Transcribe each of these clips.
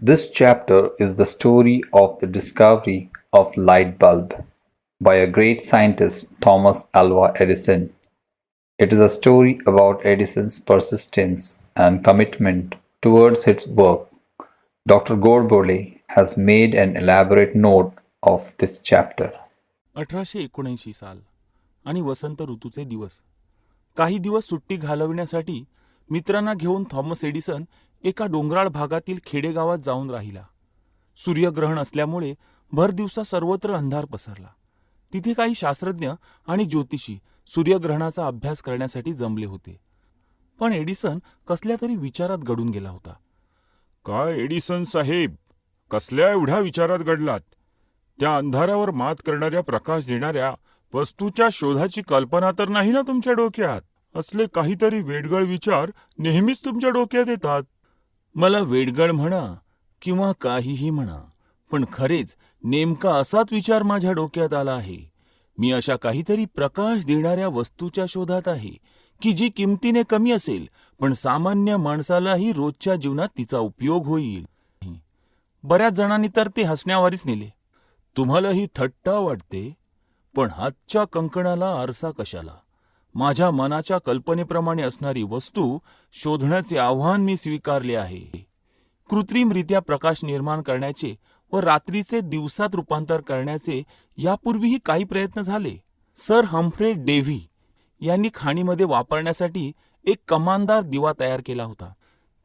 This chapter is the story of the discovery of light bulb by a great scientist Thomas Alva Edison. It is a story about Edison's persistence and commitment towards his work. Dr. Gorbole has made an elaborate note of this chapter. अठराशे एकोणऐंशी साल आणि वसंत ऋतूचे दिवस काही दिवस सुट्टी घालविण्यासाठी मित्रांना घेऊन थॉमस एडिसन एका डोंगराळ भागातील खेडेगावात जाऊन राहिला. सूर्यग्रहण असल्यामुळे भर दिवसा सर्वत्र अंधार पसरला. तिथे काही शास्त्रज्ञ आणि ज्योतिषी सूर्यग्रहणाचा अभ्यास करण्यासाठी जमले होते. पण एडिसन कसल्या तरी विचारात गडून गेला होता. काय एडिसन साहेब? कसल्या एवढ्या विचारात घडलात त्या अंधारावर मात करणाऱ्या प्रकाश देणाऱ्या वस्तूच्या शोधाची कल्पना तर नाही ना तुमच्या डोक्यात? असले काहीतरी वेडगळ विचार नेहमीच तुमच्या डोक्यात येतात. मला वेडगळ म्हणा किंवा काहीही म्हणा पण खरेच नेमका असाच विचार माझ्या डोक्यात आला आहे. मी अशा काहीतरी प्रकाश देणाऱ्या वस्तूच्या शोधात आहे की जी किमतीने कमी असेल पण सामान्य माणसालाही रोजच्या जीवनात तिचा उपयोग होईल. बऱ्याच जणांनी तर ते हसण्यावारीच नेले. तुम्हालाही थट्टा वाटते पण हातच्या कंकणाला आरसा कशाला? माझ्या मनाच्या कल्पनेप्रमाणे असणारी वस्तू शोधण्याचे आव्हान मी स्वीकारले आहे. कृत्रिमरित्या प्रकाश निर्माण करण्याचे व रात्रीचे दिवसात रूपांतर करण्याचे यापूर्वीही काही प्रयत्न झाले. सर हम्फ्रे डेव्ही यांनी खाणीमध्ये वापरण्यासाठी एक कमानदार दिवा तयार केला होता.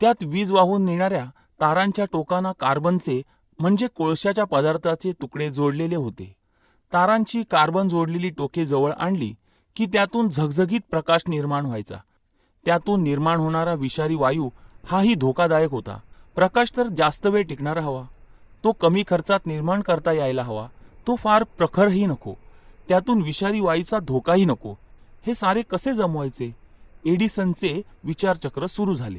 त्यात वीज वाहून नेणाऱ्या तारांच्या टोकांना कार्बनचे म्हणजे कोळशाच्या पदार्थाचे तुकडे जोडलेले होते. तारांची कार्बन जोडलेली टोके जवळ आणली की त्यातून झगझगीत प्रकाश निर्माण व्हायचा. त्यातून निर्माण होणारा विषारी वायू हाही धोकादायक होता. प्रकाश तर जास्त वेळ टिकणारा हवा. तो कमी खर्चात निर्माण करता यायला हवा. तो फार प्रखरही नको. त्यातून विषारी वायूचा धोकाही नको. हे सारे कसे जमवायचे? एडिसनचे विचारचक्र सुरू झाले.